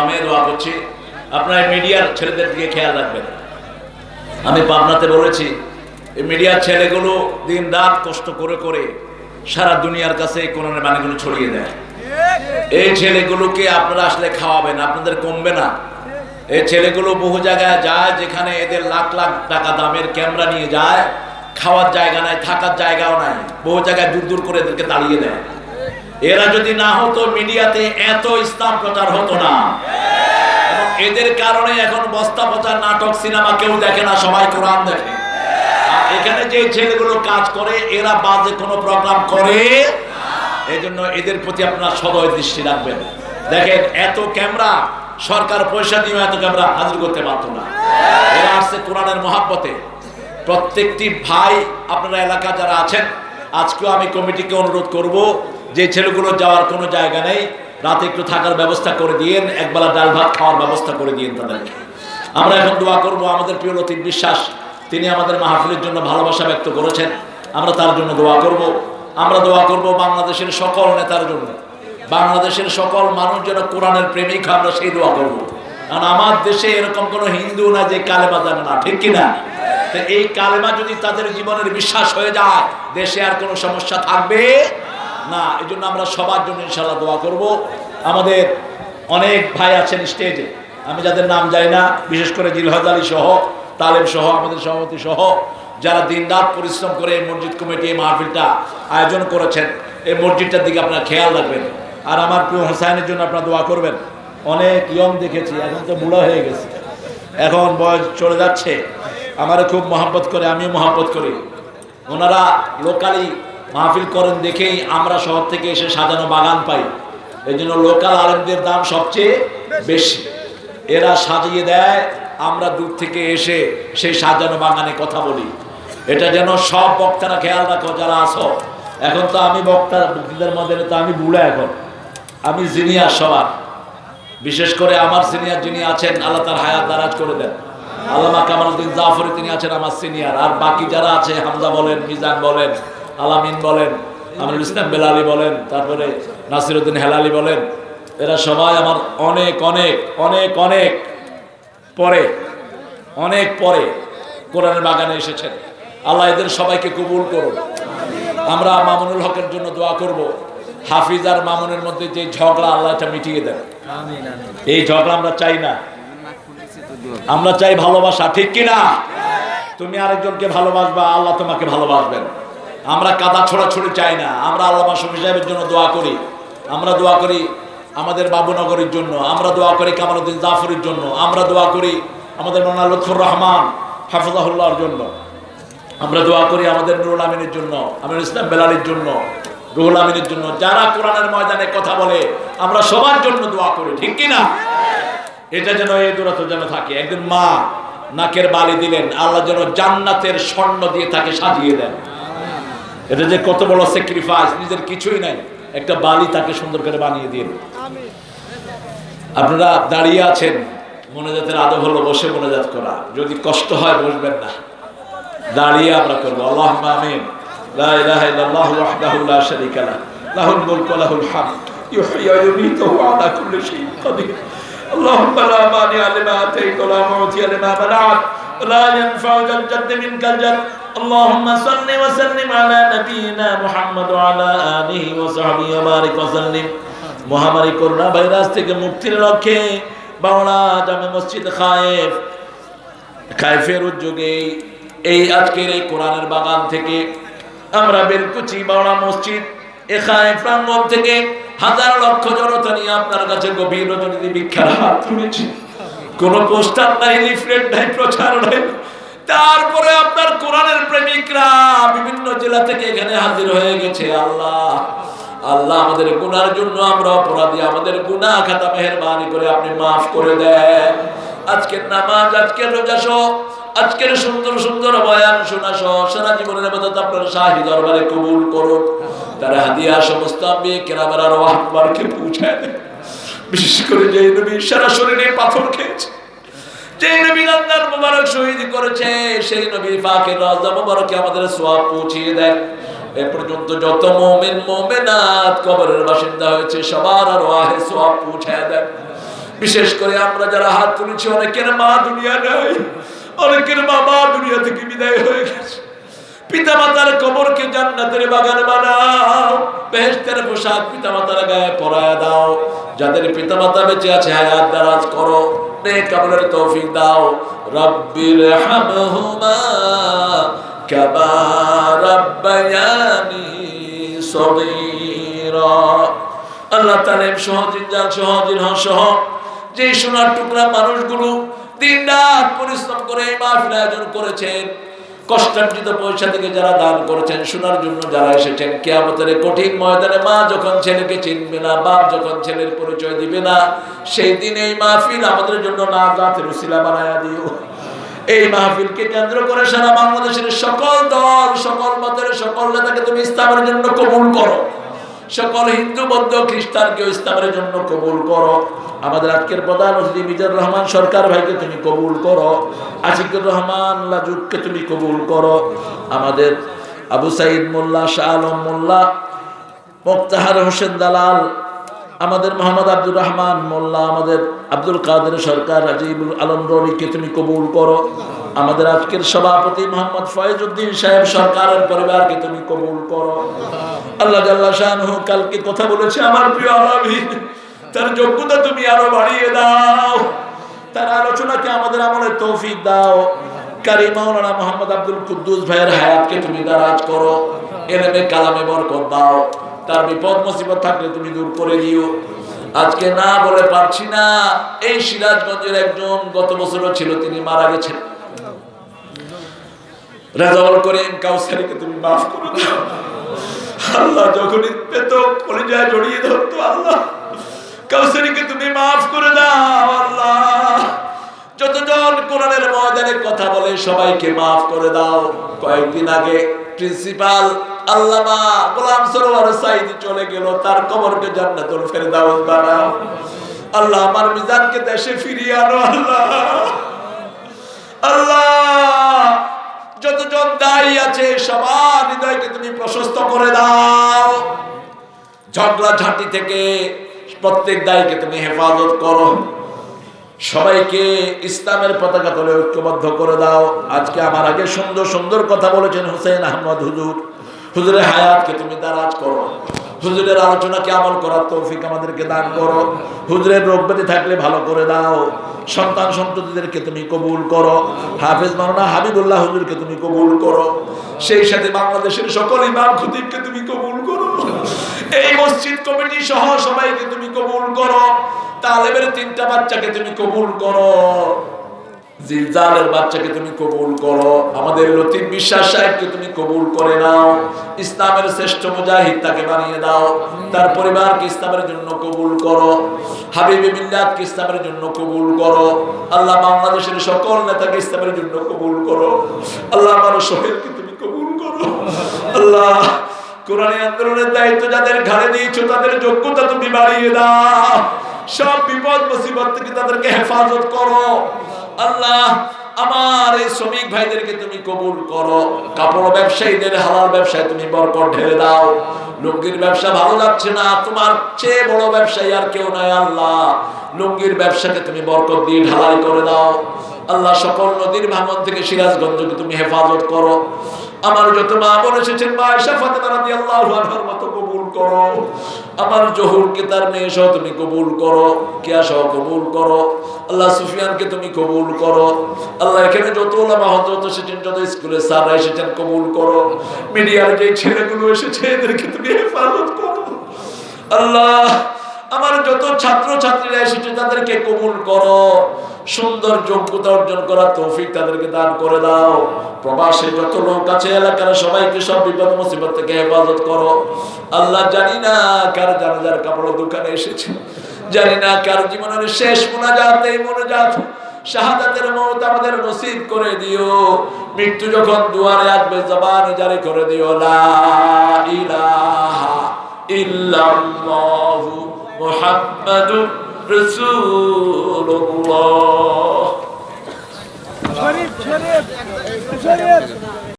আমি দোয়া করছি, আপনারা মিডিয়ার ছেলেদের দিকে খেয়াল রাখবেন। আমি পাবনাতে বলেছি, এই মিডিয়ার ছেলেগুলো দিন রাত কষ্ট করে করে সারা দুনিয়ার কাছে কোরআনের বাণীগুলো ছড়িয়ে দেয়। এই ছেলেগুলোকে আপনারা আসলে খাওয়াবেন, আপনাদের কমবে না। এই ছেলেগুলো বহু জায়গায় যায় যেখানে এদের লাখ লাখ টাকা দামের ক্যামেরা নিয়ে যায়, খাওয়ার জায়গা নাই, থাকার জায়গাও নাই, বহু জায়গায় দূর দূর করে এদেরকে তাড়িয়ে দেয়। এরা যদি না হতো, মিডিয়াতে এত ইসলাম প্রচার হতো না। এদের কারণে এখন বস্তা পচা নাটক, সিনেমা কেউ দেখে না, সবাই কোরআন দেখে। এখানে যে ছেলেগুলো কাজ করে, এরা বাজে কোনো প্রোগ্রাম করে এই জন্য এদের প্রতি আপনার সদয় দৃষ্টি রাখবেন। দেখেন, এত ক্যামেরা, সরকার পয়সা দিয়ে এত ক্যামেরা হাজির করতে পারতো না। এরা আসছে কোরআনের মহাব্বতে। প্রত্যেকটি ভাই, আপনারা এলাকা যারা আছেন, আজকেও আমি কমিটিকে অনুরোধ করব যে ছেলেগুলো যাওয়ার কোনো জায়গা নেই, রাতে একটু থাকার ব্যবস্থা করে দিয়েন, একবেলা ডাল ভাত খাওয়ার ব্যবস্থা করে দিয়েন তাদেরকে। আমরা এখন দোয়া করব, আমাদের প্রিয় লতিফ বিশ্বাস, তিনি আমাদের মাহফিলের জন্য ভালোবাসা ব্যক্ত করেছেন, আমরা তার জন্য দোয়া করব। আমরা দোয়া করব বাংলাদেশের সকল নেতার জন্য। বাংলাদেশের সকল মানুষ যেন কোরআনের প্রেমিক আমরা সেই দোয়া করব। কারণ আমার দেশে এরকম কোনো হিন্দু না যে কালেমা জানে না, ঠিক কিনা তো এই কালেমা যদি তাদের জীবনের বিশ্বাস হয়ে যায়, দেশে আর কোনো সমস্যা থাকবে? না এই জন্য আমরা সবার জন্য ইনশাল্লাহ দোয়া করব। আমাদের অনেক ভাই আছেন স্টেজে। আমি যাদের নাম জানি না, বিশেষ করে জিলহজ আলী সহ, তালেব সহ, আমাদের সভাপতি সহ, যারা দিন রাত পরিশ্রম করে এই মসজিদ কমিটি, এই মাহফিলটা আয়োজন করেছেন, এই মসজিদটার দিকে আপনারা খেয়াল রাখবেন। আর আমার প্রিয় হোসাইনের জন্য আপনারা দোয়া করবেন। অনেক ইয়ং দেখেছি, এখন তো বুড়া হয়ে গেছে। এখন বয়স চলে যাচ্ছে। আমারও খুব মহাব্বত করে, আমিও মহাব্বত করি। ওনারা লোকালি মাহফিল করেন দেখেই আমরা শহর থেকে এসে সাজানো বাগান পাই। এই জন্য লোকাল আলেমদের দাম সবচেয়ে বেশি। এরা সাজিয়ে দেয়, আমরা দূর থেকে এসে সেই সাজানো বাগানে কথা বলি। এটা যেন সব বক্তারা খেয়াল রাখো, যারা আসো এখন তো আমি বক্তা বক্তাদের মধ্যে তো আমি বুড়া এখন। আমি জিনিয়ার সবার। বিশেষ করে আমার সিনিয়র যিনি আছেন, আল্লাহ তার হায়াত দারাজ করে দেন। আল্লামা কামালউদ্দিন জাফরি তিনি আছেন আমার সিনিয়র। আর বাকি যারা আছে, হামজা বলেন, মিজান বলেন আলামিন বলেন আমিরুল ইসলাম বেলালি বলেন তারপরে নাসিরউদ্দিন হেলালি বলেন এরা সবাই আমার অনেক অনেক অনেক অনেক পরে অনেক পরে কোরআনের বাগানে এসেছেন। আল্লাহ এদের সবাইকে কবুল করুন। আমরা মামুনুল হকের জন্য দোয়া করব। হাফিজ আর মামুনের মধ্যে যে ঝগড়া আল্লাহ এটা মিটিয়ে দেন। এই ঝগড়া আমরা চাই না। আমরা চাই ভালোবাসা ঠিক কিনা? তুমি আরেকজনকে ভালোবাসবা আল্লাহ তোমাকে ভালোবাসবেন। আমরা কাদা ছোড়াছড়ি চাই না। আমরা আল্লাহ মাসুম সাহেবের জন্য দোয়া করি। আমরা দোয়া করি আমাদের বাবুনগরের জন্য। আমরা দোয়া করি কামালউদ্দিন জাফরের জন্য। আমরা দোয়া করি আমাদের মোনা লুৎফুর রহমান হাফিজাহুল্লাহর জন্য। আমরা দোয়া করি আমাদের নুরুল আমিনের জন্য আমির ইসলাম বেলালির জন্য, রুহুল আমিনের জন্য। যারা কোরআনের ময়দানে কথা বলে, আমরা সবার জন্য দোয়া করি, ঠিক কি না এটা যেন এই দূরত্ব যেন থাকে। একদিন মা নাকের বালি দিলেন, আল্লাহ যেন জান্নাতের স্বর্ণ দিয়ে তাকে সাজিয়ে দেন। এটা যে কত বড় স্যাক্রিফাইস নিজের কিছুই নাই একটা বালি তাকে সুন্দর করে বানিয়ে দিন আপনারা দাঁড়িয়ে আছেন মনোজাতের আদব হলো বসে মনোজাত করা যদি কষ্ট হয় বসবেন না দাঁড়িয়ে আমরা করবো আল্লাহ আমিন লা ইলাহা ইল্লাল্লাহ ওয়াহদাহু লা শারীকা লাহ লাহুল মুলকু ওয়া লাহুল হামদ ইউহয়ি ওয়া ইউমীতু ওয়া আলা কুল্লি শাইইন কাদির اللهم لا مانع لما اتيت ولا معطي لما منعت ولا ينفع ذا الجد منك الجد اللهم صل وسلم على نبينا محمد وعلى اله وصحبه وبارك وسلم মহামারী করোনা ভাইরাস থেকে মুক্তির লক্ষ্যে বাংলা জামে মসজিদ খায়েফ খাইফের উদ্যোগে এই আজকের এই কোরআনের বাগান থেকে আমরা বেলকুচি বাংলা মসজিদ এখানে প্রাঙ্গণ থেকে হাজার লক্ষ জনতা নিয়ে আপনার কাছে গভীর রজনীতি ভিক্ষার হাত তুলেছি কোন পোস্টার নাই লিফলেট নাই, প্রচার নাই। তারপরে আপনার কোরআনের প্রেমিকরা বিভিন্ন জেলা থেকে এখানে হাজির হয়ে গেছে, আল্লাহ। আল্লাহ আমাদের গুনার জন্য আমরা অপরাধী, আমাদের গুনাহ খাতা মেহেরবানি করে আপনি মাফ করে দেন। আজকের নামাজ, আজকের রোজা সহ, আজকের সুন্দর সুন্দর বয়ান শোনা সহ, সারা জীবনের মদত আপনার শাহী দরবারে কবুল করুন। তারা হাদিয়া সমস্ত আমি কেরামের আর পৌঁছায় দেন। বিশেষ করে যে নবী সারা শরীরে পাথর খেয়েছে যে নবী আল্লাহর মোবারক শহীদ করেছে, সেই নবী পাকের রাজা মোবারকে আমাদের সোয়াব পৌঁছিয়ে দেন এ পর্যন্ত যত মোমেন, মোমেনাত কবরের বাসিন্দা হয়েছে, সবার আর ওয়াহে সোয়াব পৌঁছায় দেন বিশেষ করে আমরা যারা হাত তুলেছি, অনেকের মা দুনিয়া নাই, অনেকের বাবা দুনিয়া থেকে বিদায় হয়ে গেছে। পিতা মাতার কবরকে জান্নাতের বাগান বানাও। বেহেশতের পোশাক পিতা মাতার গায়ে পরায় দাও। যাদের পিতা মাতা বেঁচে আছে, হায়াত দারাজ করো। আমলের তৌফিক দাও। রব্বির হামহুমা রাব্বায়ানি সগীরা। আল্লাহ তালেম সহ। যে সোনার টুকরা মানুষগুলো দিন রাত পরিশ্রম করে এই মাহফিল আয়োজন করেছেন কষ্টার্জিত পয়সা থেকে যারা দান করেছেন, শোনার জন্য যারা এসেছেন, কেয়ামতের কঠিন ময়দানে মা যখন ছেলেকে চিনবে না, বাপ যখন ছেলের পরিচয় দিবে না, সেই দিন এই মাহফিল আমাদের জন্য না জাতের উশিলা বানায়া দিও। এই মাহফিলকে কেন্দ্র করে সারা বাংলাদেশের সকল দল, সকল মতের, সকল নেতাকে তুমি ইসলামের জন্য কবুল করো। সকল হিন্দু বৌদ্ধ খ্রিস্টানকে ইসলামের জন্য কবুল করো। আমাদের আজকের প্রধান অতিথি মিজানুর রহমান সরকার ভাইকে তুমি কবুল করো। আশিকুর রহমান লাজুককে তুমি কবুল করো। আমাদের আবু সাইদ মোল্লা, শাহ আলম মোল্লা, মোক্তাহার হোসেন দালাল, আমাদের মোহাম্মদ আব্দুর রহমান মোল্লা, আমাদের আব্দুল কাদের সরকার, রাজিবুল আলম রবিকে তুমি কবুল করো। আমাদের আজকের সভাপতি মোহাম্মদ ফয়েজউদ্দিন সাহেব সরকারের পরিবারকে তুমি কবুল করো। আল্লাহ জাল্লাহ কালকে কথা বলেছে, আমার প্রিয় আলামী, তার যোগ্যতা তুমি আরও বাড়িয়ে দাও। তার আলোচনাকে আমাদের আমলের তৌফিক দাও। কারি মাওলানা মোহাম্মদ আব্দুল কুদ্দুস ভাইয়ের হায়াতকে তুমি দারাজ করো। এলেমে কালামে বরকত দাও। তার বিপদ মুসিবত থাকলে তুমি দূর করে দিও। আজকে না বলে পারছি না, এই সিরাজগঞ্জের একজন গত বছরও ছিল, তিনি মারা গেছেন। রেজাউল করিম কাউসারিকে তুমি মাফ করে দাও। আল্লাহ যখনই পেত কলিজায় জড়িয়ে ধরতো আল্লাহ। কাউসারিকে তুমি মাফ করে দাও আল্লাহ। যতজন কোরআনের ময়দানে কথা বলে সবাইকে মাফ করে দাও। কয়েকদিন আগে প্রিন্সিপাল আল্লামা গোলাম সরোয়ার সাইদি চলে গেল, তার কবরকে জান্নাতুল ফেরদাউস আল্লাহ আমার মিজানকে দেশে ফিরিয়ে আনো আল্লাহ। আল্লাহ যতজন দায়ী আছে, সবার হৃদয়কে তুমি প্রশস্ত করে দাও। ঝগড়া ঝাঁটি থেকে প্রত্যেক দায়ীকে তুমি হেফাজত করো। সবাইকে ইসলামের পতাকা তলে ঐক্যবদ্ধ করে দাও। আজকে আমার আগে সুন্দর সুন্দর কথা বলেছেন হুসেন আহমদ হুজুর। হুজুরের হায়াতকে তুমি দারাজ করো। হুজুরের আলোচনাকে আমল করার তৌফিক আমাদেরকে দান করো। হুজুরের রোগ থাকলে ভালো করে দাও। সন্তান সন্ততিদেরকে তুমি কবুল করো। হাফেজ মাওলানা হাবিবুল্লাহ হুজুরকে তুমি কবুল করো। সেই সাথে বাংলাদেশের সকল ইমাম খতিবকে তুমি কবুল করো। এই মসজিদ কমিটি সহ সবাইকে তুমি কবুল করো। তালেবের তিনটা বাচ্চাকে তুমি কবুল করো। জিলজালের বাচ্চাকে তুমি কবুল করো। আমাদের লতিফ বিশ্বাস সাহেবকে তুমি কবুল করে নাও। ইসলামের শ্রেষ্ঠ মুজাহিদ তাকে বানিয়ে দাও। তার পরিবারকে ইসলামের জন্য কবুল করো। হাবিবি মিল্লাতকে ইসলামের জন্য কবুল করো। আল্লাহ বাংলাদেশের সকল নেতাকে ইসলামের জন্য কবুল করো। আল্লাহ আমার সোহেলকে তুমি কবুল করো। আল্লাহ কোরআন আন্দোলনের দায়িত্ব যাদের ঘাড়ে দিয়েছ, তাদের যোগ্যতা তুমি বাড়িয়ে দাও। সব বিপদ মুসিবত থেকে তাদেরকে হেফাজত করো। আল্লাহ, আমার এই শ্রমিক ভাইদেরকে তুমি কবুল করো। কাপড় ব্যবসায়ীদের, হালাল ব্যবসায় তুমি বরকর ঢেলে দাও। লুঙ্গির ব্যবসা ভালো লাগছে না, তোমার চেয়ে বড় ব্যবসায়ী আর কেউ নাই আল্লাহ। লুঙ্গির ব্যবসাকে তুমি বরকত দিয়ে ঢালাই করে দাও। আল্লাহ সকল নদীর ভাঙন থেকে সিরাজগঞ্জকে তুমি হেফাজত করো। আমার যত মা বোন এসেছেন, মা আয়েশা, ফাতেমা রাদিয়াল্লাহু আনহার মতো কবুল করো। আমার জহুরকে তার মেয়ে সহ তুমি কবুল করো, কিয়া সহ কবুল করো। আল্লাহ সুফিয়ানকে তুমি কবুল করো। আল্লাহ এখানে যত ওলামা হযরত এসেছেন, যত স্কুলে স্যাররা এসেছেন, কবুল করো। মিডিয়ার যে ছেলেগুলো এসেছে, এদেরকে তুমি হেফাজত করো। আল্লাহ, আমার যত ছাত্র ছাত্রীরা এসেছে, তাদেরকে কবুল করো। সুন্দর যোগ্যতা অর্জন করার তৌফিক তাদেরকে দান করে দাও। প্রবাসে যত লোক আছে, এলাকার সবাইকে সব বিপদ মুসিবত থেকে হেফাজত করো। আল্লাহ জানি না কার জানাজার কাপড়ের দোকানে এসেছে, জানি না কার জীবনের শেষ মোনাজাত, এই মোনাজাত শাহাদাতের মত আমাদের নসিব করে দিও। মৃত্যু যখন দুয়ারে আসবে, জবান জারি করে দিও, লা ইলাহা ইল্লাল্লাহু মুহাম্মাদুর রাসূলুল্লাহ শরীফ শরীফ শরীফ